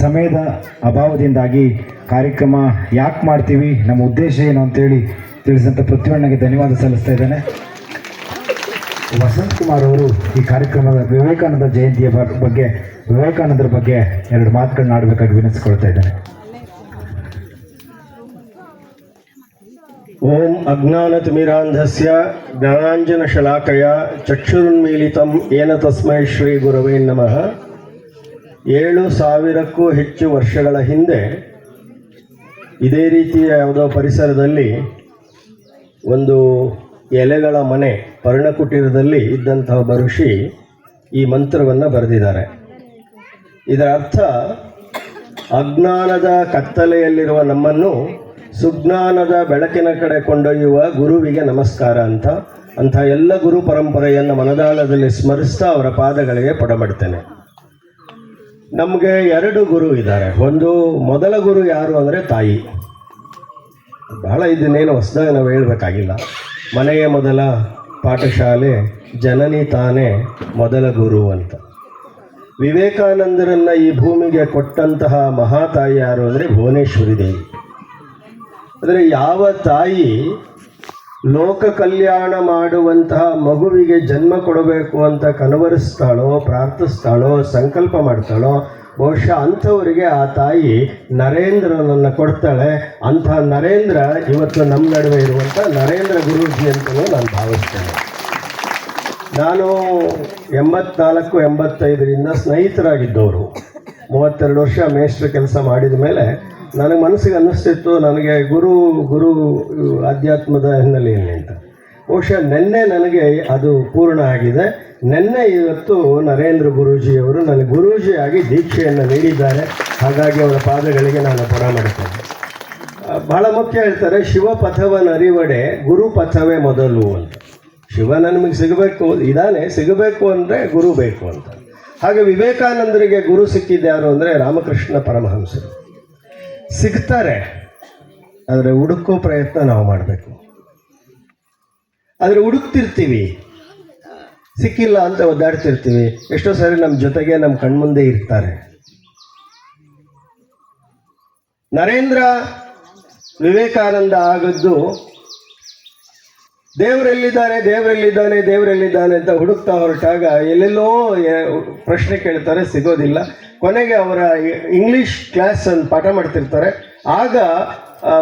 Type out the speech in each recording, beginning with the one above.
ಸಮಯದ ಅಭಾವದಿಂದಾಗಿ ಕಾರ್ಯಕ್ರಮ ಯಾಕೆ ಮಾಡ್ತೀವಿ? ನಮ್ಮ ಉದ್ದೇಶ ಏನು ಅಂತೇಳಿ ತಿಳಿಸಿದಂಥ ಪ್ರತಿಯೊಂದಿಗೆ ಧನ್ಯವಾದ ಸಲ್ಲಿಸ್ತಾ ಇದ್ದೇನೆ. ವಸಂತ್ ಕುಮಾರ್ ಅವರು ಈ ಕಾರ್ಯಕ್ರಮದ ವಿವೇಕಾನಂದ ಜಯಂತಿಯ ಬಗ್ಗೆ, ವಿವೇಕಾನಂದರ ಬಗ್ಗೆ ಎರಡು ಮಾತುಗಳನ್ನ ಆಡಬೇಕಾಗಿ ವಿನಿಸ್ಕೊಳ್ತಾ ಇದ್ದೇನೆ. ಓಂ ಅಜ್ಞಾನತಿಮಿರಾಂಧಸ್ಯ ಜ್ಞಾನಾಂಜನಶಲಾಕಯ ಚಕ್ಷುರುನ್ಮೀಲಿತಂ ಏನ ತಸ್ಮೈ ಶ್ರೀ ಗುರವೇ ನಮಃ. ಏಳು ಸಾವಿರಕ್ಕೂ ಹೆಚ್ಚು ವರ್ಷಗಳ ಹಿಂದೆ ಇದೇ ರೀತಿಯ ಯಾವುದೋ ಪರಿಸರದಲ್ಲಿ ಒಂದು ಎಲೆಗಳ ಮನೆ, ಪರ್ಣಕುಟೀರದಲ್ಲಿ ಇದ್ದಂತಹ ಬರುಷಿ ಈ ಮಂತ್ರವನ್ನು ಬರೆದಿದ್ದಾರೆ. ಇದರ ಅರ್ಥ, ಅಜ್ಞಾನದ ಕತ್ತಲೆಯಲ್ಲಿರುವ ನಮ್ಮನ್ನು ಸುಜ್ಞಾನದ ಬೆಳಕಿನ ಕಡೆ ಕೊಂಡೊಯ್ಯುವ ಗುರುವಿಗೆ ನಮಸ್ಕಾರ ಅಂತ, ಅಂಥ ಎಲ್ಲ ಗುರು ಪರಂಪರೆಯನ್ನು ಮನದಾಳದಲ್ಲಿ ಸ್ಮರಿಸ್ತಾ ಅವರ ಪಾದಗಳಿಗೆ ಪಡಮಾಡ್ತೇನೆ. ನಮಗೆ ಎರಡು ಗುರು ಇದ್ದಾರೆ. ಒಂದು ಮೊದಲ ಗುರು ಯಾರು ಅಂದರೆ ತಾಯಿ. ಬಹಳ ಇದನ್ನೇನು ಹೊಸದಾಗಿ ನಾವು ಹೇಳಬೇಕಾಗಿಲ್ಲ. ಮನೆಯ ಮೊದಲ ಪಾಠಶಾಲೆ ಜನನಿ ತಾನೇ ಮೊದಲ ಗುರು ಅಂತ. ವಿವೇಕಾನಂದರನ್ನು ಈ ಭೂಮಿಗೆ ಕೊಟ್ಟಂತಹ ಮಹಾತಾಯಿ ಯಾರು ಅಂದರೆ ಭುವನೇಶ್ವರಿ ದೇವಿ. ಅಂದರೆ ಯಾವ ತಾಯಿ ಲೋಕ ಕಲ್ಯಾಣ ಮಾಡುವಂತಹ ಮಗುವಿಗೆ ಜನ್ಮ ಕೊಡಬೇಕು ಅಂತ ಕನವರಿಸ್ತಾಳೋ ಪ್ರಾರ್ಥಿಸ್ತಾಳೋ ಸಂಕಲ್ಪ ಮಾಡ್ತಾಳೋ, ಬಹುಶಃ ಅಂಥವರಿಗೆ ಆ ತಾಯಿ ನರೇಂದ್ರನನ್ನು ಕೊಡ್ತಾಳೆ. ಅಂಥ ನರೇಂದ್ರ ಇವತ್ತು ನಮ್ಮ ನಡುವೆ ಇರುವಂಥ ನರೇಂದ್ರ ಗುರೂಜಿ ಅಂತಲೂ ನಾನು ಭಾವಿಸ್ತೇನೆ. ನಾನು ಎಂಬತ್ನಾಲ್ಕು, ಎಂಬತ್ತೈದರಿಂದ ಸ್ನೇಹಿತರಾಗಿದ್ದವರು. ಮೂವತ್ತೆರಡು ವರ್ಷ ಮೇಷ್ಟ್ರ ಕೆಲಸ ಮಾಡಿದ ಮೇಲೆ ನನಗೆ ಮನಸ್ಸಿಗೆ ಅನ್ನಿಸ್ತಿತ್ತು, ನನಗೆ ಗುರು ಗುರು ಆಧ್ಯಾತ್ಮದ ಹಿನ್ನೆಲೆಯಲ್ಲಿ ಅಂತ. ಬಹುಶಃ ನಿನ್ನೆ ನನಗೆ ಅದು ಪೂರ್ಣ ಆಗಿದೆ. ನಿನ್ನೆ ಇವತ್ತು ನರೇಂದ್ರ ಗುರೂಜಿಯವರು ನನಗೆ ಗುರೂಜಿಯಾಗಿ ದೀಕ್ಷೆಯನ್ನು ನೀಡಿದ್ದಾರೆ. ಹಾಗಾಗಿ ಅವರ ಪಾದಗಳಿಗೆ ನಾನು ಪರ ಮಾಡುತ್ತೇನೆ ಬಹಳ ಮುಖ್ಯ ಹೇಳ್ತಾರೆ ಶಿವ ಪಥವನರಿವಡೆ ಗುರು ಪಥವೇ ಮೊದಲು ಅಂತ. ಶಿವ ನನಗೆ ಸಿಗಬೇಕು, ಇದಾನೆ, ಸಿಗಬೇಕು ಅಂದರೆ ಗುರು ಬೇಕು ಅಂತ. ಹಾಗೆ ವಿವೇಕಾನಂದರಿಗೆ ಗುರು ಸಿಕ್ಕಿದ್ದು ಯಾರು ಅಂದರೆ ರಾಮಕೃಷ್ಣ ಪರಮಹಂಸರು. ಸಿಗ್ತಾರೆ. ಆದರೆ ಹುಡುಕೋ ಪ್ರಯತ್ನ ನಾವು ಮಾಡಬೇಕು. ಆದರೆ ಹುಡುಕ್ತಿರ್ತೀವಿ. ಸಿಕ್ಕಿಲ್ಲ ಅಂತ ಒದ್ದಾಡ್ತಿರ್ತೀವಿ. ಎಷ್ಟೋ ಸಾರಿ ನಮ್ಮ ಜೊತೆಗೆ ನಮ್ಮ ಕಣ್ಮುಂದೆ ಇರ್ತಾರೆ. ನರೇಂದ್ರ ವಿವೇಕಾನಂದ ಆಗದ್ದು ದೇವರೆಲ್ಲಿದ್ದಾರೆ ದೇವರೆಲ್ಲಿದ್ದಾನೆ ದೇವರೆಲ್ಲಿದ್ದಾನೆ ಅಂತ ಹುಡುಕ್ತಾ ಹೊರಟಾಗ ಎಲ್ಲೆಲ್ಲೋ ಪ್ರಶ್ನೆ ಕೇಳ್ತಾರೆ, ಸಿಗೋದಿಲ್ಲ. ಕೊನೆಗೆ ಅವರ ಇಂಗ್ಲಿಷ್ ಕ್ಲಾಸ್ ಅನ್ನು ಪಾಠ ಮಾಡ್ತಿರ್ತಾರೆ. ಆಗ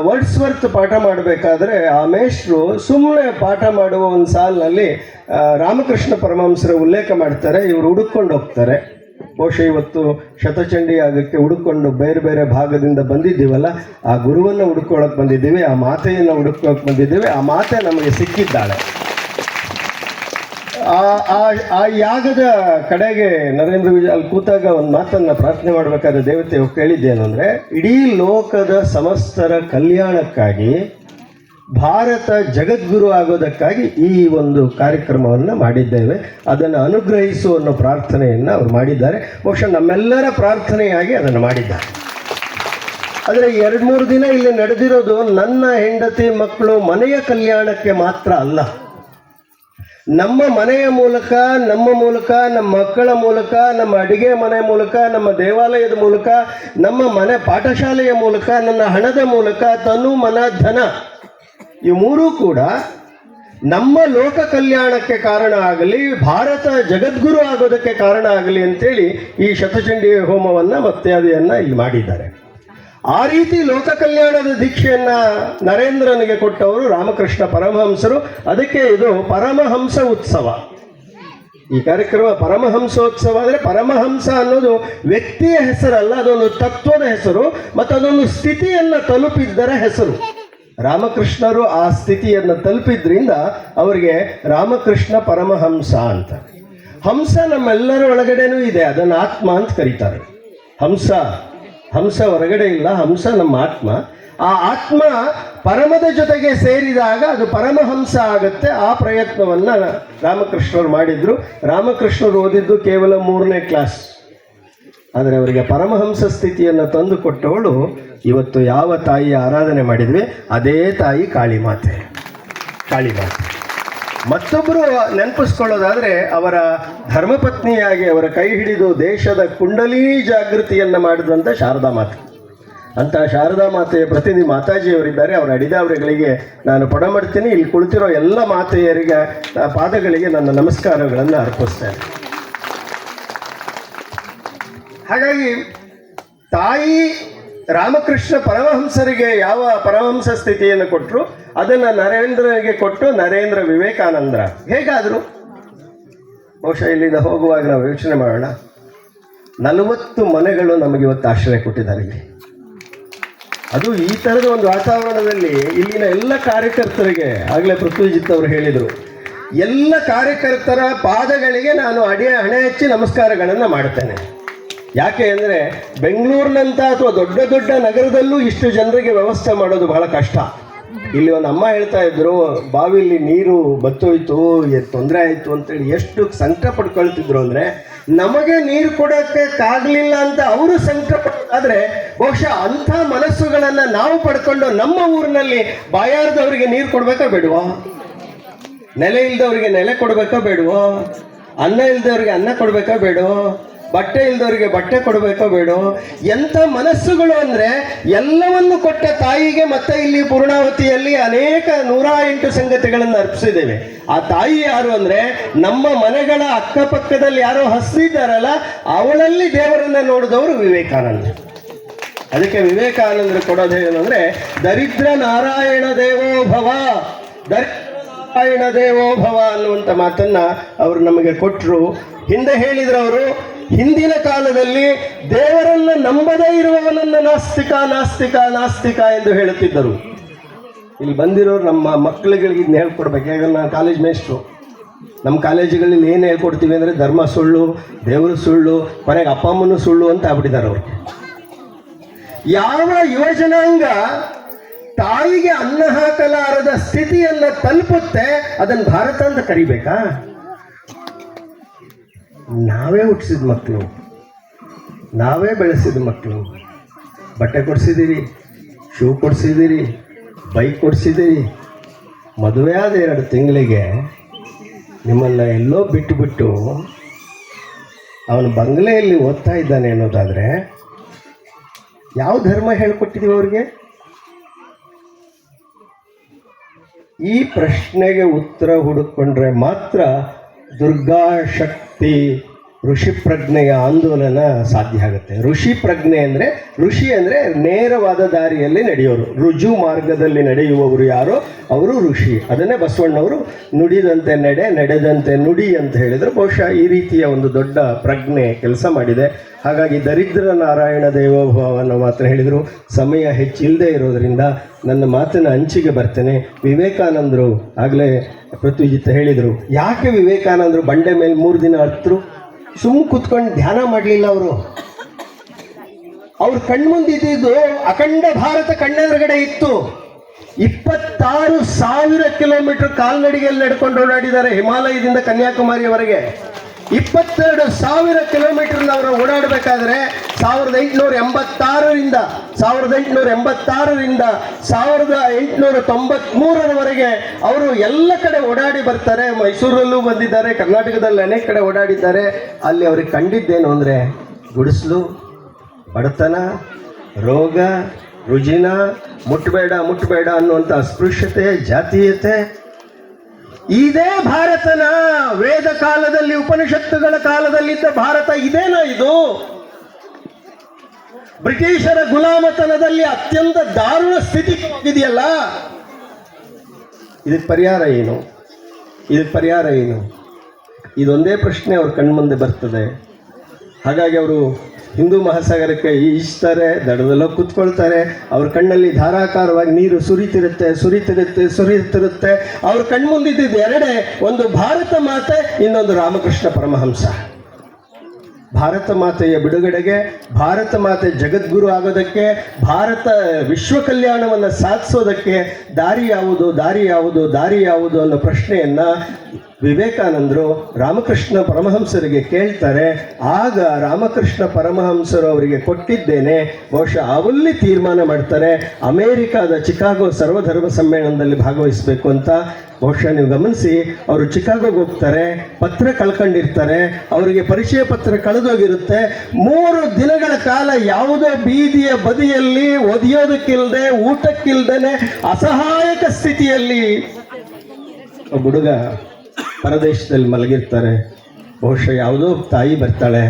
ವರ್ಡ್ಸ್ ವರ್ತ್ ಪಾಠ ಮಾಡಬೇಕಾದ್ರೆ ಆ ಮೇಷ್ರು ಸುಮ್ಮನೆ ಪಾಠ ಮಾಡುವ ಒಂದು ಸಾಲಿನಲ್ಲಿ ರಾಮಕೃಷ್ಣ ಪರಮಹಂಸರ ಉಲ್ಲೇಖ ಮಾಡ್ತಾರೆ, ಇವರು ಹುಡುಕೊಂಡು ಹೋಗ್ತಾರೆ. ಬಹುಶಃ ಇವತ್ತು ಶತಚಂಡಿ ಆಗಕ್ಕೆ ಹುಡುಕೊಂಡು ಬೇರೆ ಬೇರೆ ಭಾಗದಿಂದ ಬಂದಿದ್ದೀವಲ್ಲ, ಆ ಗುರುವನ್ನು ಹುಡುಕೊಳ್ಳೋಕೆ ಬಂದಿದ್ದೀವಿ, ಆ ಮಾತೆಯನ್ನು ಹುಡುಕೋಕೆ ಬಂದಿದ್ದೀವಿ, ಆ ಮಾತೆ ನಮಗೆ ಸಿಕ್ಕಿದ್ದಾಳೆ. ಆ ಆ ಆ ಯಾಗದ ಕಡೆಗೆ ನರೇಂದ್ರ ವಿಜಯ್ ಅಲ್ಲಿ ಕೂತಾಗ ಒಂದು ಮಾತನ್ನ ಪ್ರಾರ್ಥನೆ ಮಾಡಬೇಕಾದ್ರೆ ದೇವತೆ ಕೇಳಿದ್ದೇನೆಂದರೆ, ಇಡೀ ಲೋಕದ ಸಮಸ್ತರ ಕಲ್ಯಾಣಕ್ಕಾಗಿ ಭಾರತ ಜಗದ್ಗುರು ಆಗೋದಕ್ಕಾಗಿ ಈ ಒಂದು ಕಾರ್ಯಕ್ರಮವನ್ನು ಮಾಡಿದ್ದೇವೆ. ಅದನ್ನು ಅನುಗ್ರಹಿಸು ಅನ್ನೋ ಪ್ರಾರ್ಥನೆಯನ್ನು ಅವರು ಮಾಡಿದ್ದಾರೆ. ಬಹುಶಃ ನಮ್ಮೆಲ್ಲರ ಪ್ರಾರ್ಥನೆಯಾಗಿ ಅದನ್ನು ಮಾಡಿದ್ದಾರೆ. ಆದರೆ ಎರಡು ಮೂರು ದಿನ ಇಲ್ಲಿ ನಡೆದಿರೋದು ನನ್ನ ಹೆಂಡತಿ ಮಕ್ಕಳು ಮನೆಯ ಕಲ್ಯಾಣಕ್ಕೆ ಮಾತ್ರ ಅಲ್ಲ. ನಮ್ಮ ಮನೆಯ ಮೂಲಕ, ನಮ್ಮ ಮೂಲಕ, ನಮ್ಮ ಮಕ್ಕಳ ಮೂಲಕ, ನಮ್ಮ ಅಡಿಗೆ ಮನೆ ಮೂಲಕ, ನಮ್ಮ ದೇವಾಲಯದ ಮೂಲಕ, ನಮ್ಮ ಮನೆ ಪಾಠಶಾಲೆಯ ಮೂಲಕ, ನನ್ನ ಹಣದ ಮೂಲಕ, ತನು ಮನ, ಧನ ಈ ಮೂರೂ ಕೂಡ ನಮ್ಮ ಲೋಕ ಕಲ್ಯಾಣಕ್ಕೆ ಕಾರಣ ಆಗಲಿ, ಭಾರತ ಜಗದ್ಗುರು ಆಗೋದಕ್ಕೆ ಕಾರಣ ಆಗಲಿ ಅಂತೇಳಿ ಈ ಶತಚಂಡಿ ಹೋಮವನ್ನು ಮತ್ಯಾದಿಯನ್ನು ಇಲ್ಲಿ ಮಾಡಿದ್ದಾರೆ. ಆ ರೀತಿ ಲೋಕ ಕಲ್ಯಾಣದ ದೀಕ್ಷೆಯನ್ನು ನರೇಂದ್ರನಿಗೆ ಕೊಟ್ಟವರು ರಾಮಕೃಷ್ಣ ಪರಮಹಂಸರು. ಅದಕ್ಕೆ ಇದು ಪರಮಹಂಸ ಉತ್ಸವ. ಈ ಕಾರ್ಯಕ್ರಮ ಪರಮಹಂಸೋತ್ಸವ ಅಂದರೆ ಪರಮಹಂಸ ಅನ್ನೋದು ವ್ಯಕ್ತಿಯ ಹೆಸರಲ್ಲ, ಅದೊಂದು ತತ್ವದ ಹೆಸರು ಮತ್ತು ಅದೊಂದು ಸ್ಥಿತಿಯನ್ನು ತಲುಪಿದ್ದರ ಹೆಸರು. ರಾಮಕೃಷ್ಣರು ಆ ಸ್ಥಿತಿಯನ್ನು ತಲುಪಿದ್ರಿಂದ ಅವರಿಗೆ ರಾಮಕೃಷ್ಣ ಪರಮಹಂಸ ಅಂತ. ಹಂಸ ನಮ್ಮೆಲ್ಲರ ಒಳಗಡೆನೂ ಇದೆ, ಅದನ್ನು ಆತ್ಮ ಅಂತ ಕರೀತಾರೆ. ಹಂಸ ಹಂಸ ಹೊರಗಡೆ ಇಲ್ಲ, ಹಂಸ ನಮ್ಮ ಆತ್ಮ. ಆ ಆತ್ಮ ಪರಮದ ಜೊತೆಗೆ ಸೇರಿದಾಗ ಅದು ಪರಮಹಂಸ ಆಗುತ್ತೆ. ಆ ಪ್ರಯತ್ನವನ್ನು ರಾಮಕೃಷ್ಣರು ಮಾಡಿದ್ರು. ರಾಮಕೃಷ್ಣರು ಓದಿದ್ದು ಕೇವಲ ಮೂರನೇ ಕ್ಲಾಸ್. ಆದರೆ ಅವರಿಗೆ ಪರಮಹಂಸ ಸ್ಥಿತಿಯನ್ನು ತಂದು ಕೊಟ್ಟವಳು ಇವತ್ತು ಯಾವ ತಾಯಿಯ ಆರಾಧನೆ ಮಾಡಿದ್ವಿ? ಅದೇ ತಾಯಿ ಕಾಳಿಮಾತೆ. ಕಾಳಿಮಾತೆ. ಮತ್ತೊಬ್ಬರು ನೆನಪಿಸ್ಕೊಳ್ಳೋದಾದ್ರೆ ಅವರ ಧರ್ಮಪತ್ನಿಯಾಗಿ ಅವರ ಕೈ ಹಿಡಿದು ದೇಶದ ಕುಂಡಲಿ ಜಾಗೃತಿಯನ್ನು ಮಾಡಿದಂಥ ಶಾರದಾ ಮಾತೆ. ಅಂತ ಶಾರದಾ ಮಾತೆಯ ಪ್ರತಿನಿಧಿ ಮಾತಾಜಿಯವರಿದ್ದಾರೆ ಅವರ ಅಡಿದಾವರಿಗಳಿಗೆ ನಾನು ಪಡಮಾಡ್ತೀನಿ ಇಲ್ಲಿ ಕುಳಿತಿರೋ ಎಲ್ಲ ಮಾತೆಯರಿಗೆ ಪಾದಗಳಿಗೆ ನನ್ನ ನಮಸ್ಕಾರಗಳನ್ನು ಅರ್ಪಿಸ್ತೇನೆ. ಹಾಗಾಗಿ ತಾಯಿ ರಾಮಕೃಷ್ಣ ಪರಮಹಂಸರಿಗೆ ಯಾವ ಪರಮಹಂಸ ಸ್ಥಿತಿಯನ್ನು ಕೊಟ್ಟರು ಅದನ್ನು ನರೇಂದ್ರನಿಗೆ ಕೊಟ್ಟು ನರೇಂದ್ರ ವಿವೇಕಾನಂದರ. ಹೇಗಾದರು? ಬಹುಶಃ ಇಲ್ಲಿಂದ ಹೋಗುವಾಗ ನಾವು ಯೋಚನೆ ಮಾಡೋಣ. ನಲವತ್ತು ಮನೆಗಳು ನಮಗೆ ಇವತ್ತು ಆಶ್ರಯ ಕೊಟ್ಟಿದ್ದಾರೆ ಇಲ್ಲಿ. ಅದು ಈ ಥರದ ಒಂದು ವಾತಾವರಣದಲ್ಲಿ ಇಲ್ಲಿನ ಎಲ್ಲ ಕಾರ್ಯಕರ್ತರಿಗೆ, ಆಗಲೇ ಪೃಥ್ವಿಜಿತ್ ಅವರು ಹೇಳಿದರು, ಎಲ್ಲ ಕಾರ್ಯಕರ್ತರ ಪಾದಗಳಿಗೆ ನಾನು ಅಡಿಯ ಹಣೆ ಹಚ್ಚಿ ನಮಸ್ಕಾರಗಳನ್ನು ಮಾಡ್ತೇನೆ. ಯಾಕೆ ಅಂದರೆ ಬೆಂಗಳೂರಿನಂಥ ಅಥವಾ ದೊಡ್ಡ ದೊಡ್ಡ ನಗರದಲ್ಲೂ ಇಷ್ಟು ಜನರಿಗೆ ವ್ಯವಸ್ಥೆ ಮಾಡೋದು ಬಹಳ ಕಷ್ಟ. ಇಲ್ಲಿ ಒಂದು ಅಮ್ಮ ಹೇಳ್ತಾ ಇದ್ರು, ಬಾವಿಲಿ ನೀರು ಬತ್ತೋಯ್ತು ತೊಂದರೆ ಆಯಿತು ಅಂತೇಳಿ ಎಷ್ಟು ಸಂಕಟ ಪಡ್ಕೊಳ್ತಿದ್ರು ಅಂದರೆ, ನಮಗೆ ನೀರು ಕೊಡೋಕ್ಕಾಗಲಿಲ್ಲ ಅಂತ ಅವರು ಸಂಕಟ ಪಡೋದಾದ್ರೆ ಬಹುಶಃ ಅಂಥ ಮನಸ್ಸುಗಳನ್ನು ನಾವು ಪಡ್ಕೊಂಡು ನಮ್ಮ ಊರಿನಲ್ಲಿ ಬಾಯಾರದವರಿಗೆ ನೀರು ಕೊಡಬೇಕಾ ಬೇಡುವ? ನೆಲೆ ಇಲ್ದವ್ರಿಗೆ ನೆಲೆ ಕೊಡಬೇಕಾ ಬೇಡುವ? ಅನ್ನ ಇಲ್ದವ್ರಿಗೆ ಅನ್ನ ಕೊಡಬೇಕಾ ಬೇಡವೋ? ಬಟ್ಟೆ ಇಲ್ದವರಿಗೆ ಬಟ್ಟೆ ಕೊಡಬೇಕೋ ಬೇಡೋ? ಎಂಥ ಮನಸ್ಸುಗಳು ಅಂದ್ರೆ ಎಲ್ಲವನ್ನು ಕೊಟ್ಟ ತಾಯಿಗೆ ಮತ್ತೆ ಇಲ್ಲಿ ಪೂರ್ಣಾವತಿಯಲ್ಲಿ ಅನೇಕ ನೂರ ಎಂಟು ಸಂಗತಿಗಳನ್ನು ಅರ್ಪಿಸಿದ್ದೇವೆ. ಆ ತಾಯಿ ಯಾರು ಅಂದ್ರೆ ನಮ್ಮ ಮನೆಗಳ ಅಕ್ಕಪಕ್ಕದಲ್ಲಿ ಯಾರೋ ಹಸಿದ್ದಾರಲ್ಲ ಅವಳಲ್ಲಿ ದೇವರನ್ನ ನೋಡಿದವರು ವಿವೇಕಾನಂದ ಅದಕ್ಕೆ ವಿವೇಕಾನಂದರು ಕೊಡೋದೇನು ಅಂದ್ರೆ, ದರಿದ್ರ ನಾರಾಯಣ ದೇವೋ ಭವ ದರಿ ನಾರಾಯಣ ದೇವೋ ಭವ ಅನ್ನುವಂಥ ಮಾತನ್ನ ಅವರು ನಮಗೆ ಕೊಟ್ಟರು ಹಿಂದೆ ಹೇಳಿದ್ರು ಅವರು ಹಿಂದಿನ ಕಾಲದಲ್ಲಿ ದೇವರನ್ನ ನಂಬದೇ ಇರುವವನನ್ನ ನಾಸ್ತಿಕ ನಾಸ್ತಿಕ ನಾಸ್ತಿಕ ಎಂದು ಹೇಳುತ್ತಿದ್ದರು. ಇಲ್ಲಿ ಬಂದಿರೋರು ನಮ್ಮ ಮಕ್ಕಳುಗಳಿಗೆ ಇದನ್ನ ಹೇಳ್ಕೊಡ್ಬೇಕು. ಯಾಕಂದ್ರೆ ನಾನು ಕಾಲೇಜ್ ಮೇಸ್ಟ್ರು ನಮ್ಮ ಕಾಲೇಜುಗಳಲ್ಲಿ ಏನು ಹೇಳ್ಕೊಡ್ತೀವಿ ಅಂದರೆ ಧರ್ಮ ಸುಳ್ಳು, ದೇವರು ಸುಳ್ಳು, ಕೊನೆಗೆ ಅಪ್ಪ ಅಮ್ಮನೂ ಸುಳ್ಳು ಅಂತ ಆಗ್ಬಿಟ್ಟಿದ್ದಾರೆ ಅವ್ರಿಗೆ ಯಾವ ಯುವಜನಾಂಗ ತಾಯಿಗೆ ಅನ್ನ ಹಾಕಲಾರದ ಸ್ಥಿತಿಯನ್ನು ತಲುಪುತ್ತೆ, ಅದನ್ನು ಭಾರತ ಅಂತ ಕರಿಬೇಕಾ? ನಾವೇ ಹುಟ್ಟಿಸಿದ ಮಕ್ಕಳು. ನಾವೇ ಬೆಳೆಸಿದ ಮಕ್ಕಳು. ಬಟ್ಟೆ ಕೊಡಿಸಿದ್ದೀರಿ, ಶೂ ಕೊಡಿಸಿದ್ದೀರಿ, ಬೈಕ್ ಕೊಡಿಸಿದ್ದೀರಿ. ಮದುವೆ ಆದ ಎರಡು ತಿಂಗಳಿಗೆ ನಿಮ್ಮನ್ನ ಎಲ್ಲೋ ಬಿಟ್ಟುಬಿಟ್ಟು ಅವನು ಬಂಗ್ಲೆಯಲ್ಲಿ ಓದ್ತಾ ಇದ್ದಾನೆ ಅನ್ನೋದಾದರೆ ಯಾವ ಧರ್ಮ ಹೇಳ್ಕೊಟ್ಟಿದೀವಿ ಅವ್ರಿಗೆ? ಈ ಪ್ರಶ್ನೆಗೆ ಉತ್ತರ ಹುಡುಕೊಂಡ್ರೆ ಮಾತ್ರ ದುರ್ಗಾ ಶಕ್ತಿ ಋಷಿ ಪ್ರಜ್ಞೆಯ ಆಂದೋಲನ ಸಾಧ್ಯ ಆಗುತ್ತೆ. ಋಷಿ ಪ್ರಜ್ಞೆ ಅಂದರೆ, ಋಷಿ ಅಂದರೆ ನೇರವಾದ ದಾರಿಯಲ್ಲಿ ನಡೆಯೋರು. ರುಜು ಮಾರ್ಗದಲ್ಲಿ ನಡೆಯುವವರು ಯಾರೋ, ಅವರು ಋಷಿ. ಅದನ್ನೇ ಬಸವಣ್ಣವರು ನುಡಿದಂತೆ ನಡೆ, ನಡೆದಂತೆ ನುಡಿ ಅಂತ ಹೇಳಿದರು. ಬಹುಶಃ ಈ ರೀತಿಯ ಒಂದು ದೊಡ್ಡ ಪ್ರಜ್ಞೆ ಕೆಲಸ ಮಾಡಿದೆ. ಹಾಗಾಗಿ ದರಿದ್ರ ನಾರಾಯಣ ದೇವೋಭವ ಅನ್ನೋ ಮಾತ್ರ ಹೇಳಿದರು. ಸಮಯ ಹೆಚ್ಚಿಲ್ಲದೆ ಇರೋದರಿಂದ ನನ್ನ ಮಾತಿನ ಅಂಚಿಗೆ ಬರ್ತೇನೆ. ವಿವೇಕಾನಂದರು ಆಗಲೇ ಪೃಥ್ವಿಜಿತ್ ಹೇಳಿದರು. ಯಾಕೆ ವಿವೇಕಾನಂದರು ಬಂಡೆ ಮೇಲೆ ಮೂರು ದಿನ ಹತ್ತರು ಸುಮ್ಮ ಕುತ್ಕೊಂಡು ಧ್ಯಾನ ಮಾಡಲಿಲ್ಲ ಅವರು. ಅವ್ರ ಕಣ್ಮುಂದಿದ್ದು ಅಖಂಡ ಭಾರತ ಕಣ್ಣೆದುರುಗಡೆ ಇತ್ತು. ಇಪ್ಪತ್ತಾರು ಸಾವಿರ ಕಿಲೋಮೀಟರ್ ಕಾಲ್ನಡಿಗೆಯಲ್ಲಿ ನಡ್ಕೊಂಡು ಓಡಾಡಿದ್ದಾರೆ ಹಿಮಾಲಯದಿಂದ ಕನ್ಯಾಕುಮಾರಿಯವರೆಗೆ ಇಪ್ಪತ್ತೆರಡು ಸಾವಿರ ಕಿಲೋಮೀಟರ್ನ ಅವರು ಓಡಾಡಬೇಕಾದ್ರೆ ಸಾವಿರದ ಎಂಟುನೂರ ಎಂಬತ್ತಾರರಿಂದ, ಸಾವಿರದ ಎಂಟುನೂರ ಎಂಬತ್ತಾರರಿಂದ, ಸಾವಿರದ ಎಂಟುನೂರ ತೊಂಬತ್ಮೂರರವರೆಗೆ ಅವರು ಎಲ್ಲ ಕಡೆ ಓಡಾಡಿ ಬರ್ತಾರೆ. ಮೈಸೂರಲ್ಲೂ ಬಂದಿದ್ದಾರೆ, ಕರ್ನಾಟಕದಲ್ಲಿ ಅನೇಕ ಕಡೆ ಓಡಾಡಿದ್ದಾರೆ. ಅಲ್ಲಿ ಅವ್ರಿಗೆ ಕಂಡಿದ್ದೇನು ಅಂದರೆ ಗುಡಿಸಲು, ಬಡತನ, ರೋಗ, ರುಜಿನ ಮುಟ್ಟಬೇಡ ಮುಟ್ಟಬೇಡ ಅನ್ನುವಂಥ ಅಸ್ಪೃಶ್ಯತೆ, ಜಾತೀಯತೆ. ಇದೇ ಭಾರತನ ವೇದ ಕಾಲದಲ್ಲಿ, ಉಪನಿಷತ್ತುಗಳ ಕಾಲದಲ್ಲಿದ್ದ ಭಾರತ ಇದೇನಾ ಇದು? ಬ್ರಿಟಿಷರ ಗುಲಾಮತನದಲ್ಲಿ ಅತ್ಯಂತ ದಾರುಣ ಸ್ಥಿತಿ ಇದೆಯಲ್ಲ ಇದಕ್ಕೆ ಪರಿಹಾರ ಏನು? ಇದಕ್ಕೆ ಪರಿಹಾರ ಏನು? ಇದೊಂದೇ ಪ್ರಶ್ನೆ ಅವ್ರ ಕಣ್ಮುಂದೆ ಬರ್ತದೆ. ಹಾಗಾಗಿ ಅವರು ಹಿಂದೂ ಮಹಾಸಾಗರಕ್ಕೆ ಈಜ್ತಾರೆ ದಡದಲ್ಲೋ ಕೂತ್ಕೊಳ್ತಾರೆ. ಅವ್ರ ಕಣ್ಣಲ್ಲಿ ಧಾರಾಕಾರವಾಗಿ ನೀರು ಸುರಿತಿರುತ್ತೆ ಸುರಿತಿರುತ್ತೆ ಸುರಿತಿರುತ್ತೆ. ಅವ್ರ ಕಣ್ಮುಂದಿದ್ದು ಎರಡೇ ಒಂದು ಭಾರತ ಮಾತೆ, ಇನ್ನೊಂದು ರಾಮಕೃಷ್ಣ ಪರಮಹಂಸ. ಭಾರತ ಮಾತೆಯ ಬಿಡುಗಡೆಗೆ, ಭಾರತ ಮಾತೆ ಜಗದ್ಗುರು ಆಗೋದಕ್ಕೆ, ಭಾರತ ವಿಶ್ವ ಕಲ್ಯಾಣವನ್ನು ಸಾಧಿಸೋದಕ್ಕೆ ದಾರಿ ಯಾವುದು ದಾರಿ ಯಾವುದು ದಾರಿ ಯಾವುದು ಅನ್ನೋ ಪ್ರಶ್ನೆಯನ್ನು ವಿವೇಕಾನಂದರು ರಾಮಕೃಷ್ಣ ಪರಮಹಂಸರಿಗೆ ಕೇಳ್ತಾರೆ. ಆಗ ರಾಮಕೃಷ್ಣ ಪರಮಹಂಸರು ಅವರಿಗೆ ಕೊಟ್ಟಿದ್ದೇನೆ. ಬಹುಶಃ ಅವಲ್ಲಿ ತೀರ್ಮಾನ ಮಾಡ್ತಾರೆ. ಅಮೇರಿಕಾದ ಚಿಕಾಗೋ ಸರ್ವಧರ್ಮ ಸಮ್ಮೇಳನದಲ್ಲಿ ಭಾಗವಹಿಸಬೇಕು ಅಂತ. ಬಹುಶಃ ನೀವು ಗಮನಿಸಿ, ಅವರು ಚಿಕಾಗೋಗೆ ಹೋಗ್ತಾರೆ, ಪತ್ರ ಕಳ್ಕೊಂಡಿರ್ತಾರೆ, ಅವರಿಗೆ ಪರಿಚಯ ಪತ್ರ ಕಳೆದೋಗಿರುತ್ತೆ. ಮೂರು ದಿನಗಳ ಕಾಲ ಯಾವುದೋ ಬೀದಿಯ ಬದಿಯಲ್ಲಿ ಒದಿಯೋದಕ್ಕಿಲ್ಲದೆ ಊಟಕ್ಕಿಲ್ಲದೆ ಅಸಹಾಯಕ ಸ್ಥಿತಿಯಲ್ಲಿ ಹುಡುಗ ಪರದೇಶದಲ್ಲಿ ಮಲಗಿರ್ತಾರೆ. ಬಹುಶಃ ಯಾವುದೋ ತಾಯಿ ಬರ್ತಾಳೆ.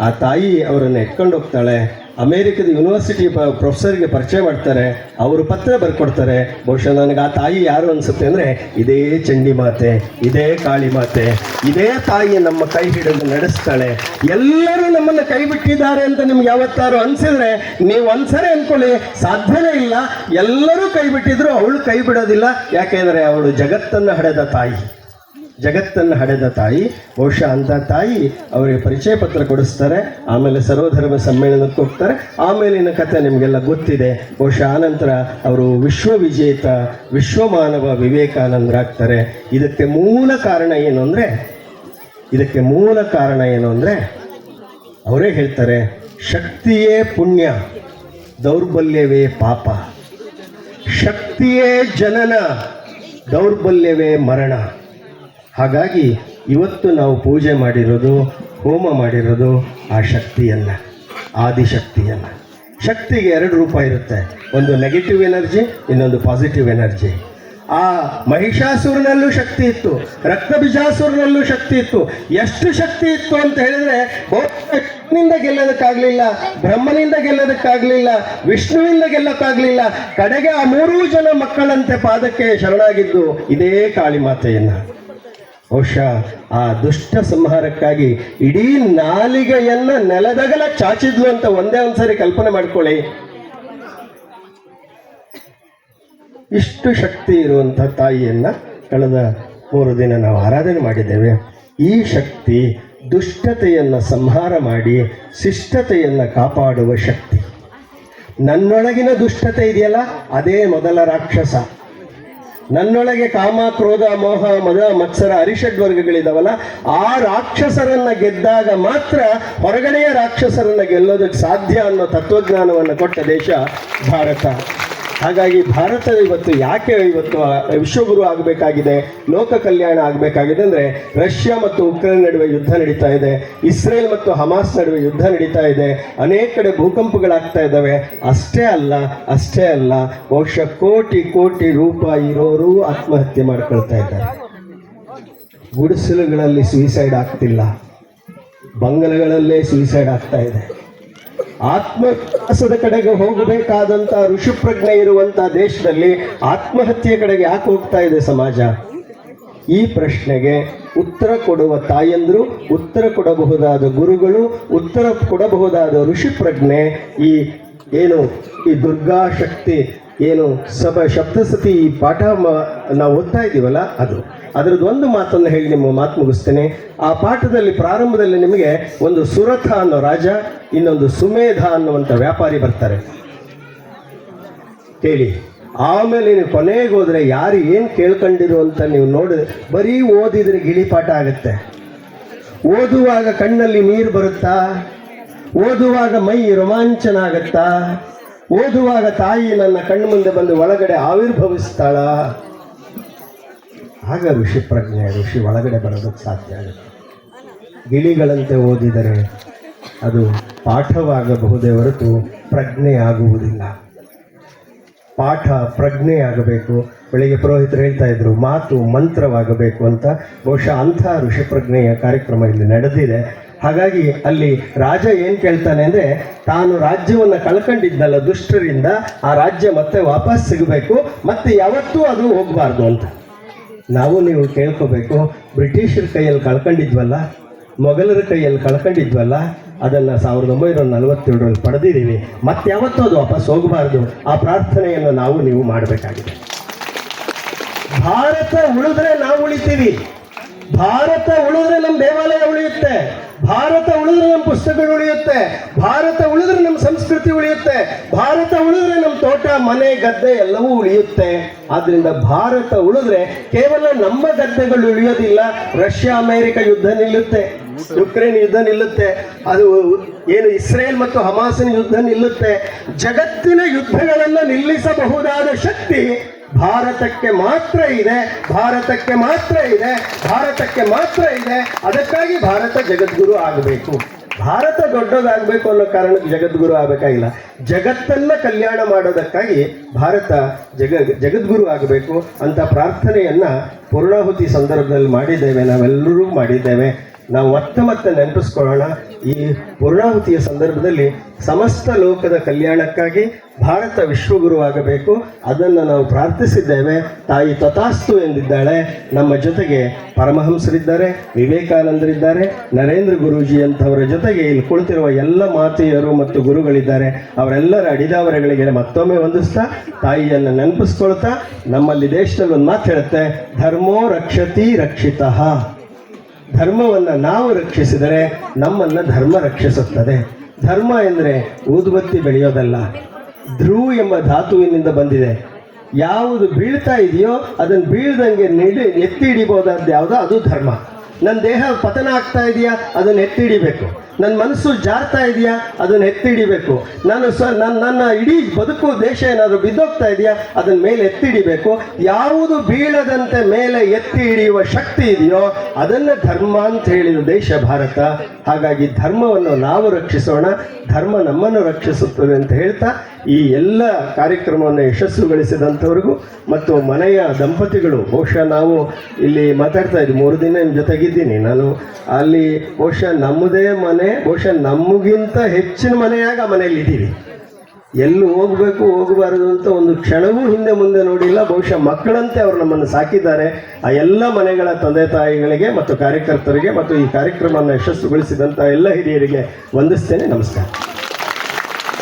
ಆ ತಾಯಿ ಅವರನ್ನು ಎತ್ಕೊಂಡು ಹೋಗ್ತಾಳೆ. ಅಮೇರಿಕದ ಯೂನಿವರ್ಸಿಟಿ ಪ್ರೊಫೆಸರ್ಗೆ ಪರಿಚಯ ಮಾಡ್ತಾರೆ, ಅವರು ಪತ್ರ ಬರ್ಕೊಡ್ತಾರೆ. ಬಹುಶಃ ನನಗೆ ಆ ತಾಯಿ ಯಾರು ಅನಿಸುತ್ತೆ ಅಂದರೆ, ಇದೇ ಚಂಡಿ ಮಾತೆ, ಇದೇ ಕಾಳಿ ಮಾತೆ, ಇದೇ ತಾಯಿ ನಮ್ಮ ಕೈ ಹಿಡಿದು ನಡೆಸ್ತಾಳೆ. ಎಲ್ಲರೂ ನಮ್ಮನ್ನು ಕೈ ಬಿಟ್ಟಿದ್ದಾರೆ ಅಂತ ನಿಮ್ಗೆ ಯಾವತ್ತಾರು ಅನಿಸಿದ್ರೆ, ನೀವು ಒಂದ್ಸರಿ ಅನ್ಕೊಳ್ಳಿ ಸಾಧ್ಯನೇ ಇಲ್ಲ. ಎಲ್ಲರೂ ಕೈ ಬಿಟ್ಟಿದ್ರು, ಅವಳು ಕೈ ಬಿಡೋದಿಲ್ಲ. ಯಾಕೆಂದರೆ ಅವಳು ಜಗತ್ತನ್ನು ಹಡೆದ ತಾಯಿ. ಜಗತ್ತನ್ನು ಹಡೆದ ತಾಯಿ, ಬಹುಶಃ ಅಂತ ತಾಯಿ ಅವರಿಗೆ ಪರಿಚಯ ಪತ್ರ ಕೊಡಿಸ್ತಾರೆ, ಆಮೇಲೆ ಸರ್ವಧರ್ಮ ಸಮ್ಮೇಳನಕ್ಕೆ ಹೋಗ್ತಾರೆ. ಆಮೇಲಿನ ಕಥೆ ನಿಮಗೆಲ್ಲ ಗೊತ್ತಿದೆ. ಬಹುಶಃ ಆನಂತರ ಅವರು ವಿಶ್ವವಿಜೇತ, ವಿಶ್ವಮಾನವ ವಿವೇಕಾನಂದರಾಗ್ತಾರೆ ಇದಕ್ಕೆ ಮೂಲ ಕಾರಣ ಏನು ಅಂದರೆ, ಇದಕ್ಕೆ ಮೂಲ ಕಾರಣ ಏನು ಅಂದರೆ, ಅವರೇ ಹೇಳ್ತಾರೆ, ಶಕ್ತಿಯೇ ಪುಣ್ಯ, ದೌರ್ಬಲ್ಯವೇ ಪಾಪ. ಶಕ್ತಿಯೇ ಜನನ, ದೌರ್ಬಲ್ಯವೇ ಮರಣ. ಹಾಗಾಗಿ ಇವತ್ತು ನಾವು ಪೂಜೆ ಮಾಡಿರೋದು, ಹೋಮ ಮಾಡಿರೋದು ಆ ಶಕ್ತಿಯನ್ನು ಆದಿಶಕ್ತಿಯನ್ನು ಶಕ್ತಿಗೆ ಎರಡು ರೂಪ ಇರುತ್ತೆ. ಒಂದು ನೆಗೆಟಿವ್ ಎನರ್ಜಿ ಇನ್ನೊಂದು ಪಾಸಿಟಿವ್ ಎನರ್ಜಿ ಆ ಮಹಿಷಾಸುರನಲ್ಲೂ ಶಕ್ತಿ ಇತ್ತು, ರಕ್ತ ಬಿಜಾಸುರನಲ್ಲೂ ಶಕ್ತಿ ಇತ್ತು. ಎಷ್ಟು ಶಕ್ತಿ ಇತ್ತು ಅಂತ ಹೇಳಿದ್ರೆ ನಿಂದ ಗೆಲ್ಲೋದಕ್ಕಾಗ್ಲಿಲ್ಲ, ಬ್ರಹ್ಮನಿಂದ ಗೆಲ್ಲೋದಕ್ಕಾಗಲಿಲ್ಲ, ವಿಷ್ಣುವಿಂದ ಗೆಲ್ಲಕ್ಕಾಗಲಿಲ್ಲ. ಕಡೆಗೆ ಆ ಮೂರೂ ಜನ ಮಕ್ಕಳಂತೆ ಪಾದಕ್ಕೆ ಶರಣಾಗಿದ್ದು ಇದೇ ಕಾಳಿಮಾತೆಯನ್ನ ಬಹುಶಃ ಆ ದುಷ್ಟ ಸಂಹಾರಕ್ಕಾಗಿ ಇಡೀ ನಾಲಿಗೆಯನ್ನ ನೆಲದಗಲ ಚಾಚಿದ್ಲು ಅಂತ ಒಂದೇ ಒಂದ್ಸರಿ ಕಲ್ಪನೆ ಮಾಡ್ಕೊಳ್ಳಿ. ಇಷ್ಟು ಶಕ್ತಿ ಇರುವಂಥ ತಾಯಿಯನ್ನ ಕಳೆದ ಮೂರು ದಿನ ನಾವು ಆರಾಧನೆ ಮಾಡಿದ್ದೇವೆ. ಈ ಶಕ್ತಿ ದುಷ್ಟತೆಯನ್ನು ಸಂಹಾರ ಮಾಡಿ ಶಿಷ್ಟತೆಯನ್ನು ಕಾಪಾಡುವ ಶಕ್ತಿ. ನನ್ನೊಳಗಿನ ದುಷ್ಟತೆ ಇದೆಯಲ್ಲ? ಅದೇ ಮೊದಲ ರಾಕ್ಷಸ. ನನ್ನೊಳಗೆ ಕಾಮ ಕ್ರೋಧ ಮೋಹ, ಮದ, ಮತ್ಸರ, ಅರಿಷಡ್ ವರ್ಗಗಳಿದಾವಲ್ಲ, ಆ ರಾಕ್ಷಸರನ್ನ ಗೆದ್ದಾಗ ಮಾತ್ರ ಹೊರಗಡೆಯ ರಾಕ್ಷಸರನ್ನ ಗೆಲ್ಲೋದಕ್ಕೆ ಸಾಧ್ಯ ಅನ್ನೋ ತತ್ವಜ್ಞಾನವನ್ನು ಕೊಟ್ಟ ದೇಶ ಭಾರತ. ಹಾಗಾಗಿ ಭಾರತ ಇವತ್ತು ಯಾಕೆ ಇವತ್ತು ವಿಶ್ವಗುರು ಆಗಬೇಕಾಗಿದೆ, ಲೋಕ ಕಲ್ಯಾಣ ಆಗಬೇಕಾಗಿದೆ ಅಂದರೆ ರಷ್ಯಾ ಮತ್ತು ಉಕ್ರೇನ್ ನಡುವೆ ಯುದ್ಧ ನಡೀತಾ ಇದೆ, ಇಸ್ರೇಲ್ ಮತ್ತು ಹಮಾಸ್ ನಡುವೆ ಯುದ್ಧ ನಡೀತಾ ಇದೆ, ಅನೇಕ ಕಡೆ ಭೂಕಂಪಗಳಾಗ್ತಾ ಇದ್ದಾವೆ. ಅಷ್ಟೇ ಅಲ್ಲ ಅಷ್ಟೇ ಅಲ್ಲ, ಬಹುಶಃ ಕೋಟಿ ಕೋಟಿ ರೂಪಾಯಿ ಇರೋರು ಆತ್ಮಹತ್ಯೆ ಮಾಡ್ಕೊಳ್ತಾ ಇದ್ದಾರೆ. ಗುಡಿಸಲುಗಳಲ್ಲಿ ಸುಯಿಸೈಡ್ ಆಗ್ತಿಲ್ಲ. ಬಂಗಲೆಗಳಲ್ಲೇ ಸುಯಿಸೈಡ್ ಆಗ್ತಾ ಇದೆ. ಆತ್ಮವಿಶ್ವಾಸದ ಕಡೆಗೆ ಹೋಗಬೇಕಾದಂತ ಋಷಿಪ್ರಜ್ಞೆ ಇರುವಂತ ದೇಶದಲ್ಲಿ ಆತ್ಮಹತ್ಯೆ ಕಡೆಗೆ ಯಾಕೆ ಹೋಗ್ತಾ ಇದೆ ಸಮಾಜ? ಈ ಪ್ರಶ್ನೆಗೆ ಉತ್ತರ ಕೊಡುವ ತಾಯಂದರು, ಉತ್ತರ ಕೊಡಬಹುದಾದ ಗುರುಗಳು, ಉತ್ತರ ಕೊಡಬಹುದಾದ ಋಷಿಪ್ರಜ್ಞೆ ಈ ಏನು, ಈ ದುರ್ಗಾ ಶಕ್ತಿ ಏನು ಸಭ ಸಪ್ತಸತಿ ಈ ಪಾಠ ನಾವು ಓದ್ತಾ ಇದ್ದೀವಲ್ಲ ಅದು. ಅದರದ್ದು ಒಂದು ಮಾತನ್ನು ಹೇಳಿ ನಿಮ್ಮ ಮಾತು ಮುಗಿಸ್ತೇನೆ. ಆ ಪಾಠದಲ್ಲಿ, ಪ್ರಾರಂಭದಲ್ಲಿ ನಿಮಗೆ ಒಂದು ಸುರಥ ಅನ್ನೋ ರಾಜ, ಇನ್ನೊಂದು ಸುಮೇಧ ಅನ್ನುವಂಥ ವ್ಯಾಪಾರಿ ಬರ್ತಾರೆ. ಕೇಳಿ, ಆಮೇಲೆ ನೀವು ಕೊನೆಗೆ ಹೋದರೆ ಯಾರು ಏನು ಕೇಳ್ಕೊಂಡಿರು ಅಂತ ನೀವು ನೋಡಿದ್ರೆ ಬರೀ ಓದಿದ್ರೆ ಗಿಳಿಪಾಠ ಆಗುತ್ತೆ. ಓದುವಾಗ ಕಣ್ಣಲ್ಲಿ ನೀರು ಬರುತ್ತಾ? ಓದುವಾಗ ಮೈ ರೋಮಾಂಚನ ಆಗುತ್ತಾ ಓದುವಾಗ ತಾಯಿ ನನ್ನ ಕಣ್ಣು ಮುಂದೆ ಬಂದು ಒಳಗಡೆ ಆವಿರ್ಭವಿಸ್ತಾಳ? ಆಗ ಋಷಿ ಪ್ರಜ್ಞೆ ಋಷಿ ಒಳಗಡೆ ಬರೋದಕ್ಕೆ ಸಾಧ್ಯ ಆಗುತ್ತೆ. ಗಿಳಿಗಳಂತೆ ಓದಿದರೆ ಅದು ಪಾಠವಾಗಬಹುದೇ ಹೊರತು ಪ್ರಜ್ಞೆ ಆಗುವುದಿಲ್ಲ. ಪಾಠ ಪ್ರಜ್ಞೆ ಆಗಬೇಕು. ಬೆಳಿಗ್ಗೆ ಪುರೋಹಿತರು ಹೇಳ್ತಾ ಇದ್ರು, ಮಾತು ಮಂತ್ರವಾಗಬೇಕು ಅಂತ. ಬಹುಶಃ ಅಂಥ ಋಷಿಪ್ರಜ್ಞೆಯ ಕಾರ್ಯಕ್ರಮ ಇಲ್ಲಿ ನಡೆದಿದೆ. ಹಾಗಾಗಿ ಅಲ್ಲಿ ರಾಜ ಏನು ಕೇಳ್ತಾನೆ ಅಂದರೆ, ತಾನು ರಾಜ್ಯವನ್ನು ಕಳ್ಕೊಂಡಿದ್ದಲ್ಲ ದುಷ್ಟರಿಂದ, ಆ ರಾಜ್ಯ ಮತ್ತೆ ವಾಪಸ್ ಸಿಗಬೇಕು, ಮತ್ತೆ ಯಾವತ್ತೂ ಅದು ಹೋಗಬಾರ್ದು ಅಂತ. ನಾವು ನೀವು ಕೇಳ್ಕೋಬೇಕು, ಬ್ರಿಟಿಷರ ಕೈಯಲ್ಲಿ ಕಳ್ಕೊಂಡಿದ್ವಲ್ಲ, ಮೊಘಲರ ಕೈಯಲ್ಲಿ ಕಳ್ಕೊಂಡಿದ್ವಲ್ಲ, ಅದನ್ನು ಸಾವಿರದ ಒಂಬೈನೂರ ನಲವತ್ತೇಳರಲ್ಲಿ ಪಡೆದಿದ್ದೀವಿ. ಮತ್ತೆ ಯಾವತ್ತೂ ಅದು ವಾಪಸ್ ಹೋಗಬಾರ್ದು. ಆ ಪ್ರಾರ್ಥನೆಯನ್ನು ನಾವು ನೀವು ಮಾಡಬೇಕಾಗಿದೆ. ಭಾರತ ಉಳಿದ್ರೆ ನಾವು ಉಳಿತೀವಿ. ಭಾರತ ಉಳಿದ್ರೆ ನಮ್ಮ ದೇವಾಲಯ ಉಳಿಯುತ್ತೆ. ಭಾರತ ಉಳಿದ್ರೆ ನಮ್ಮ ಪುಸ್ತಕಗಳು ಉಳಿಯುತ್ತೆ. ಭಾರತ ಉಳಿದ್ರೆ ನಮ್ಮ ಸಂಸ್ಕೃತಿ ಉಳಿಯುತ್ತೆ. ಭಾರತ ಉಳಿದ್ರೆ ನಮ್ಮ ತೋಟ, ಮನೆ, ಗದ್ದೆ ಎಲ್ಲವೂ ಉಳಿಯುತ್ತೆ. ಆದ್ರಿಂದ ಭಾರತ ಉಳಿದ್ರೆ ಕೇವಲ ನಮ್ಮ ಗದ್ದೆಗಳು ಉಳಿಯೋದಿಲ್ಲ. ರಷ್ಯಾ, ಅಮೆರಿಕ ಯುದ್ಧ ನಿಲ್ಲುತ್ತೆ. ಯುಕ್ರೇನ್ ಯುದ್ಧ ನಿಲ್ಲುತ್ತೆ. ಅದು ಏನು ಇಸ್ರೇಲ್ ಮತ್ತು ಹಮಾಸಿನ ಯುದ್ಧ ನಿಲ್ಲುತ್ತೆ. ಜಗತ್ತಿನ ಯುದ್ಧಗಳನ್ನು ನಿಲ್ಲಿಸಬಹುದಾದ ಶಕ್ತಿ ಭಾರತಕ್ಕೆ ಮಾತ್ರ ಇದೆ, ಭಾರತಕ್ಕೆ ಮಾತ್ರ ಇದೆ, ಭಾರತಕ್ಕೆ ಮಾತ್ರ ಇದೆ. ಅದಕ್ಕಾಗಿ ಭಾರತ ಜಗದ್ಗುರು ಆಗಬೇಕು. ಭಾರತ ದೊಡ್ಡದಾಗಬೇಕು ಅನ್ನೋ ಕಾರಣಕ್ಕೆ ಜಗದ್ಗುರು ಆಗಬೇಕಾಗಿಲ್ಲ. ಜಗತ್ತನ್ನ ಕಲ್ಯಾಣ ಮಾಡೋದಕ್ಕಾಗಿ ಭಾರತ ಜಗ, ಜಗದ್ಗುರು ಆಗಬೇಕು ಅಂತ ಪ್ರಾರ್ಥನೆಯನ್ನ ಪೂರ್ಣಾಹುತಿ ಸಂದರ್ಭದಲ್ಲಿ ಮಾಡಿದ್ದೇವೆ. ನಾವೆಲ್ಲರೂ ಮಾಡಿದ್ದೇವೆ. ನಾವು ಮತ್ತೆ ಮತ್ತೆ ನೆನಪಿಸ್ಕೊಳ್ಳೋಣ. ಈ ಪೂರ್ಣಾಹುತಿಯ ಸಂದರ್ಭದಲ್ಲಿ ಸಮಸ್ತ ಲೋಕದ ಕಲ್ಯಾಣಕ್ಕಾಗಿ ಭಾರತ ವಿಶ್ವಗುರು ಆಗಬೇಕು ಅದನ್ನು ನಾವು ಪ್ರಾರ್ಥಿಸಿದ್ದೇವೆ. ತಾಯಿ ತಥಾಸ್ತು ಎಂದಿದ್ದಾಳೆ. ನಮ್ಮ ಜೊತೆಗೆ ಪರಮಹಂಸರಿದ್ದಾರೆ, ವಿವೇಕಾನಂದರಿದ್ದಾರೆ, ನರೇಂದ್ರ ಗುರೂಜಿ ಅಂಥವರ ಜೊತೆಗೆ ಇಲ್ಲಿ ಕುಳಿತಿರುವ ಎಲ್ಲ ಮಾತೆಯರು ಮತ್ತು ಗುರುಗಳಿದ್ದಾರೆ. ಅವರೆಲ್ಲರ ಅಡಿದಾವರೆಗಳಿಗೆ ಮತ್ತೊಮ್ಮೆ ವಂದಿಸ್ತಾ, ತಾಯಿಯನ್ನು ನೆನಪಿಸ್ಕೊಳ್ತಾ, ನಮ್ಮಲ್ಲಿ ದೇಶದಲ್ಲಿ ಒಂದು ಮಾತು ಹೇಳುತ್ತೆ, ಧರ್ಮೋ ರಕ್ಷತಿ ರಕ್ಷಿತಃ. ಧರ್ಮವನ್ನು ನಾವು ರಕ್ಷಿಸಿದರೆ ನಮ್ಮನ್ನು ಧರ್ಮ ರಕ್ಷಿಸುತ್ತದೆ. ಧರ್ಮ ಎಂದರೆ ಊದುಬತ್ತಿ ಬೆಳೆಯೋದಲ್ಲ. ಧ್ರುವ ಎಂಬ ಧಾತುವಿನಿಂದ ಬಂದಿದೆ. ಯಾವುದು ಬೀಳ್ತಾ ಇದೆಯೋ ಅದನ್ನು ಬೀಳ್ದಂಗೆ ನಿಡಿ, ಎತ್ತಿ ಹಿಡಿಬೋದಾದ ಯಾವುದೋ ಅದು ಧರ್ಮ. ನನ್ನ ದೇಹ ಪತನ ಆಗ್ತಾ ಇದೆಯಾ? ಅದನ್ನು ಎತ್ತಿ ಹಿಡಿಬೇಕು. ನನ್ನ ಮನಸ್ಸು ಜಾರ್ತಾ ಇದೆಯಾ? ಅದನ್ನು ಎತ್ತಿ ಹಿಡಿಬೇಕು ನಾನು ಸ ನನ್ನ ನನ್ನ ಇಡೀ ಬದುಕು ದೇಶ ಏನಾದರೂ ಬಿದ್ದೋಗ್ತಾ ಇದೆಯಾ? ಅದನ್ನ ಮೇಲೆ ಎತ್ತಿ ಹಿಡಿಬೇಕು ಯಾವುದು ಬೀಳದಂತೆ ಮೇಲೆ ಎತ್ತಿ ಹಿಡಿಯುವ ಶಕ್ತಿ ಇದೆಯೋ, ಅದನ್ನು ಧರ್ಮ ಅಂತ ಹೇಳಿದ ದೇಶ ಭಾರತ. ಹಾಗಾಗಿ ಧರ್ಮವನ್ನು ನಾವು ರಕ್ಷಿಸೋಣ, ಧರ್ಮ ನಮ್ಮನ್ನು ರಕ್ಷಿಸುತ್ತದೆ ಅಂತ ಹೇಳ್ತಾ, ಈ ಎಲ್ಲ ಕಾರ್ಯಕ್ರಮವನ್ನು ಯಶಸ್ಸುಗೊಳಿಸಿದಂಥವ್ರಿಗೂ ಮತ್ತು ಮನೆಯ ದಂಪತಿಗಳು, ಬಹುಶಃ ನಾವು ಇಲ್ಲಿ ಮಾತಾಡ್ತಾ ಇದ್ವಿ ಮೂರು ದಿನ ನಿಮ್ಮ ಜೊತೆಗಿದ್ದೀನಿ ನಾನು. ಅಲ್ಲಿ ಬಹುಶಃ ನಮ್ಮದೇ ಮನೆ ಬಹುಶಃ ನಮಗಿಂತ ಹೆಚ್ಚಿನ ಮನೆಯಾಗ ಮನೆಯಲ್ಲಿ ಇದ್ದೀವಿ. ಎಲ್ಲಿ ಹೋಗಬೇಕು ಹೋಗಬಾರದು ಅಂತ ಒಂದು ಕ್ಷಣವೂ ಹಿಂದೆ ಮುಂದೆ ನೋಡಿಲ್ಲ. ಬಹುಶಃ ಮಕ್ಕಳಂತೆ ಅವರು ನಮ್ಮನ್ನು ಸಾಕಿದ್ದಾರೆ. ಆ ಎಲ್ಲ ಮನೆಗಳ ತಂದೆ ತಾಯಿಗಳಿಗೆ ಮತ್ತು ಕಾರ್ಯಕರ್ತರಿಗೆ ಮತ್ತು ಈ ಕಾರ್ಯಕ್ರಮವನ್ನು ಯಶಸ್ಸುಗೊಳಿಸಿದಂಥ ಎಲ್ಲ ಹಿರಿಯರಿಗೆ ವಂದಿಸ್ತೇನೆ. ನಮಸ್ಕಾರ.